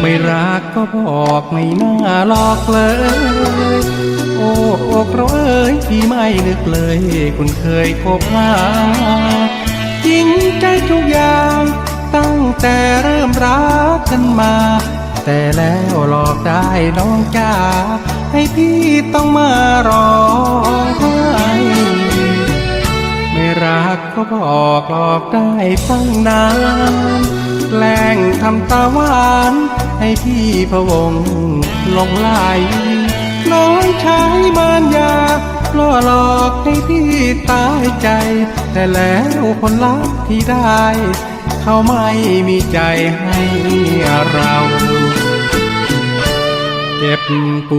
ไม่รักก็บอกไม่น่าหลอกเลย โอ้โอ้เราเอ้ยพี่ไม่นึกเลย คุณเคยคบหาจริงใจทุกอย่าง ตั้งแต่เริ่มรักกันมา แต่แล้วหลอกได้น้องจ้าให้พี่ต้องมารอไห้ไม่รักก็บอกหลอกได้ตั้งนาน แกล้งทำตาหวาน ให้พี่พะวงหลงไหลน้องชายมารยาล่อหลอกให้พี่ตายใจ แต่แล้วคนรักที่ได้ เขาไม่มีใจให้เราเจ็บป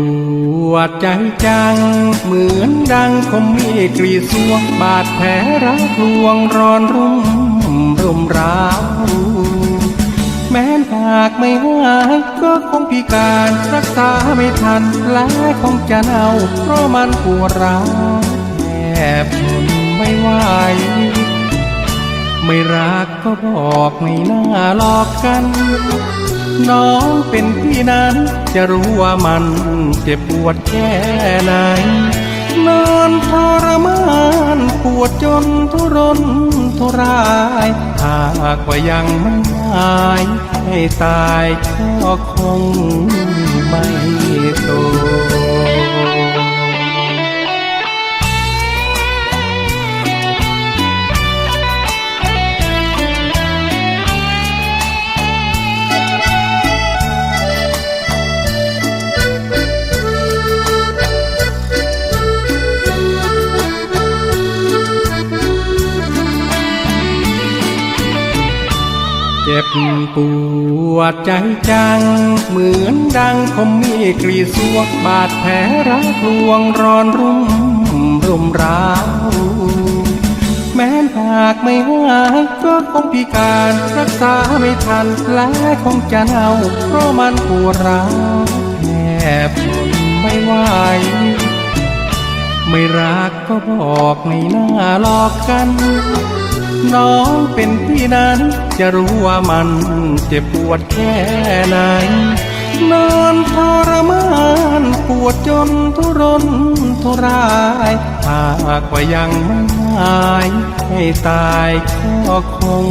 วดใจจัง เหมือนดังคมมีกรีดสวงบาดแผลรักลวงร้อนรุ่มรุมร้าว แม้หากไม่หายก็คงพิการรักษาไม่ทันและคงจะเน่าเพราะมันปวดร้าวแอบทนไม่ไหวไม่รักก็บอกไม่น่าหลอกกัน น้องเป็นพี่นั้นจะรู้ว่ามันเจ็บปวดแค่ไหน นอนทรมานปวดจนทุรนทุรายหากว่ายังไม่หายให้ตายก็คงไม่โต ปวดใจจัง เหมือนดังคมมีกรีดสวกบาดแผลรักลวงร้อนรุ่มรุมร้าวแม้หากไม่หายก็คงพิการรักษาไม่ทันและคงจะเน่าเพราะมันปวดร้าวแอบทนไม่ไหวไม่รักก็บอกไม่น่าหลอกกัน น้องเป็นพี่นั้นจะรู้ว่ามันเจ็บปวดแค่ไหนนอนทรมานปวดจนทุรนทุรายหากว่ายังไม่หายให้ตายก็คง